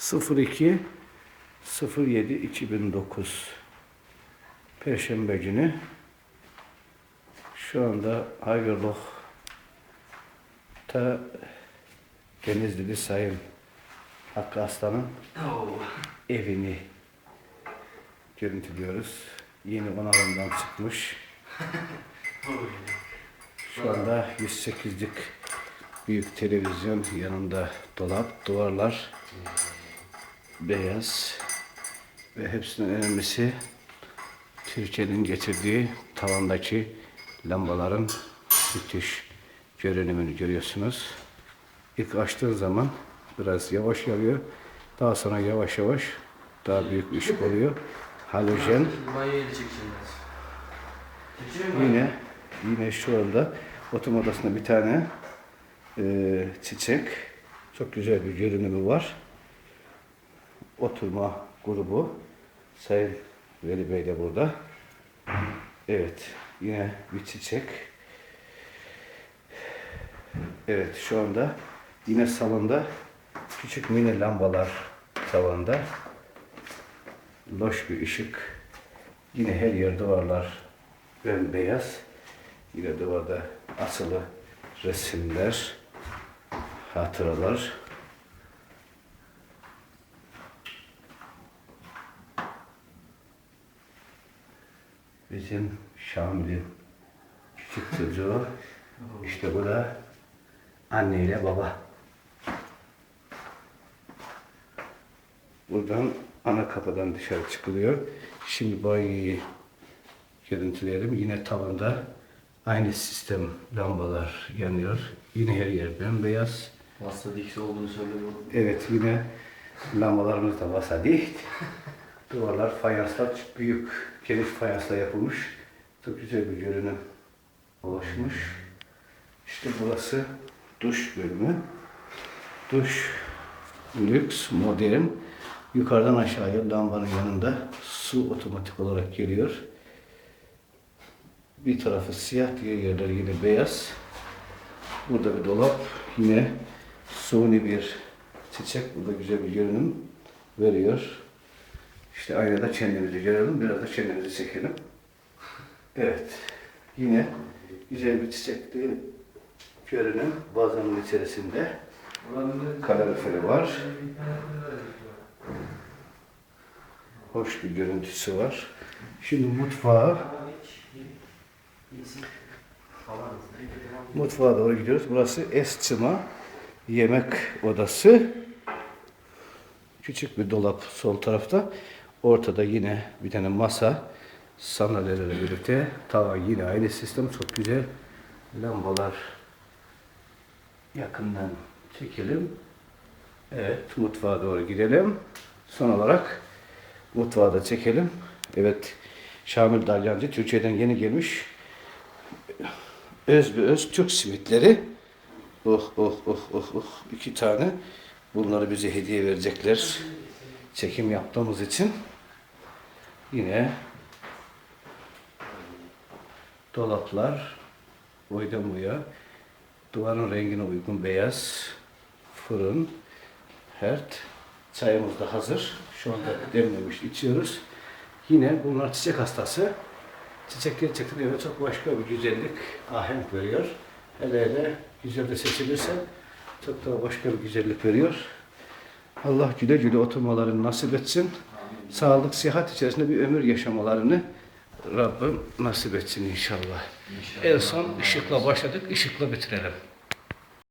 02 07 2009 Perşembe günü şu anda Aygırlık'ta Denizli'li Sayın Hakkı Aslan'ın evini görüntülüyoruz. Yeni onarımdan çıkmış. Şu anda 108'lik büyük televizyon yanında dolap, duvarlar beyaz ve hepsinin önemlisi Türkiye'nin getirdiği tavandaki lambaların müthiş görünümünü görüyorsunuz. İlk açtığın zaman biraz yavaş yanıyor. Daha sonra yavaş yavaş daha büyük ışık oluyor. Halojen? Yine yine şu anda oturma odasında bir tane e, çiçek. Çok güzel bir görünümü var. Oturma grubu. Sayın Veli Bey de burada. Evet. Yine bir çiçek. Evet şu anda yine salonda küçük mini lambalar tavanda. Loş bir ışık. Yine her yer duvarlar bembeyaz. Yine duvarda asılı resimler, hatıralar. Bizim Şamil'in küçük çocuğu. İşte bu da anneyle baba. Buradan ana kapıdan dışarı çıkılıyor. Şimdi banyoyu görüntüleyelim. Yine tavanda aynı sistem lambalar yanıyor. Yine her yer bembeyaz. Hasta dikisi olduğunu söylüyorum. Evet yine lambalarımız da vasa dicht. Duvarlar fayanslar büyük geniş fayansla yapılmış. Çok güzel bir görünüm oluşmuş. İşte burası duş bölümü. Duş lüks, modern. Yukarıdan aşağıya lambanın yanında su otomatik olarak geliyor. Bir tarafı siyah, diğer yerler yine beyaz. Burada bir dolap, yine suni bir çiçek. Burada güzel bir görünüm veriyor. İşte aynada kendimizi görelim, biraz da kendimizi çekelim. Evet, yine güzel bir çiçekli görünüm vazonun içerisinde. Kaloriferi var. Hoş bir görüntüsü var. Şimdi mutfağa Mutfağa doğru gidiyoruz. Burası Esçima yemek odası. Küçük bir dolap sol tarafta. Ortada yine bir tane masa sandalyelerle birlikte. Tavan yine aynı sistem. Çok güzel. Lambalar yakından çekelim. Evet mutfağa doğru gidelim. Son olarak mutfağı da çekelim. Evet Şamil Dalyancı Türkiye'den yeni gelmiş öz bir öz Türk simitleri. Oh oh oh oh oh iki tane. Bunları bize hediye verecekler. Çekim yaptığımız için. Yine dolaplar boydan boya. Duvarın rengine uygun beyaz. Fırın. Hert. Çayımız da hazır. Şu anda demlemiş içiyoruz. Yine bunlar çiçek hastası. Çiçek gerçekten eve çok başka bir güzellik, ahenk veriyor. Hele hele güzel de seçilirse çok daha başka bir güzellik veriyor. Allah güle güle oturmalarını nasip etsin. Sağlık, sıhhat içerisinde bir ömür yaşamalarını Rabbim nasip etsin inşallah. En son ışıkla başladık, ışıkla bitirelim.